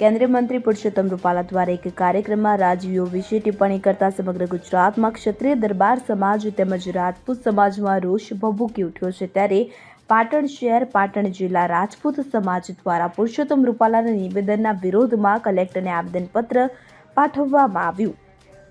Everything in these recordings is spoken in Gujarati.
કેન્દ્રીય મંત્રી પુરુષોત્તમ રૂપાલા દ્વારા એક કાર્યક્રમમાં રાજવીઓ વિશે ટિપ્પણી કરતા સમગ્ર ગુજરાતમાં ક્ષત્રિય દરબાર સમાજ તેમજ રાજપૂત સમાજમાં રોષ ભભૂકી ઉઠ્યો છે ત્યારે પાટણ શહેર, પાટણ જિલ્લા રાજપૂત સમાજ દ્વારા પુરુષોત્તમ રૂપાલાના નિવેદનના વિરોધમાં કલેક્ટરને આવેદનપત્ર પાઠવવામાં આવ્યું.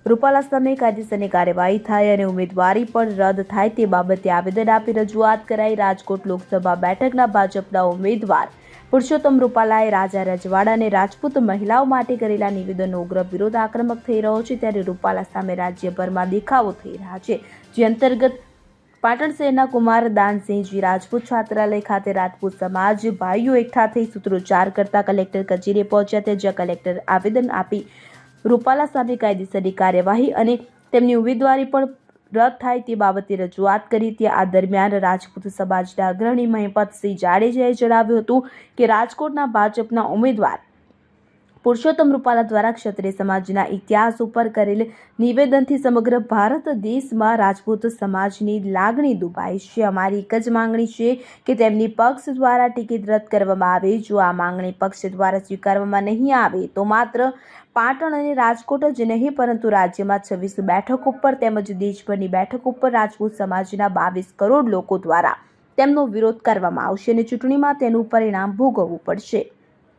રૂપાલા સામે કાયદેસરની કાર્યવાહી થાય અને ઉમેદવારી પણ રદ થાય તે બાબતે આવેદન આપી રજૂઆત કરાઈ રાજકોટ લોકસભા બેઠકના ભાજપના ઉમેદવાર પુરુષોત્તમ રૂપાલાએ રાજા રજવાડા અને રાજપૂત મહિલાઓ માટે કરેલા નિવેદનનો ઉગ્ર વિરોધ આક્રમક થઈ રહ્યો છે ત્યારે રૂપાલા સામે રાજ્યભરમાં દેખાવો થઈ રહ્યા છે, જે અંતર્ગત પાટણ શહેરના કુમાર દાનસિંહજી રાજપૂત છાત્રાલય ખાતે રાજપૂત સમાજ ભાઈઓ એકઠા થઈ સૂત્રોચ્ચાર કરતા કલેક્ટર કચેરીએ પહોંચ્યા તે જ્યાં કલેક્ટર આવેદન આપી રૂપાલા સામે કાયદેસરની કાર્યવાહી અને તેમની ઉમેદવારી પણ રદ થાય તે બાબતે રજૂઆત કરી. તે આ દરમિયાન રાજપૂત સમાજના અગ્રણી મહેપતસિંહ જાડેજાએ જણાવ્યું હતું કે રાજકોટના ભાજપના ઉમેદવાર પુરુષોત્તમ રૂપાલા દ્વારા ક્ષત્રિય સમાજના ઇતિહાસ ઉપર કરેલ નિવેદનથી સમગ્ર ભારત દેશમાં રાજપૂત સમાજની લાગણી દુભાઈ છે. અમારી એક જ માંગણી છે કે તેમની પક્ષ દ્વારા ટિકિટ રદ કરવામાં આવે. જો આ માંગણી પક્ષ દ્વારા સ્વીકારવામાં નહીં આવે, તો માત્ર પાટણ અને રાજકોટ જ નહીં, પરંતુ રાજ્યમાં છવ્વીસ બેઠક ઉપર તેમજ દેશભરની બેઠક ઉપર રાજપૂત સમાજના બાવીસ કરોડ લોકો દ્વારા તેમનો વિરોધ કરવામાં આવશે અને ચૂંટણીમાં તેનું પરિણામ ભોગવવું પડશે.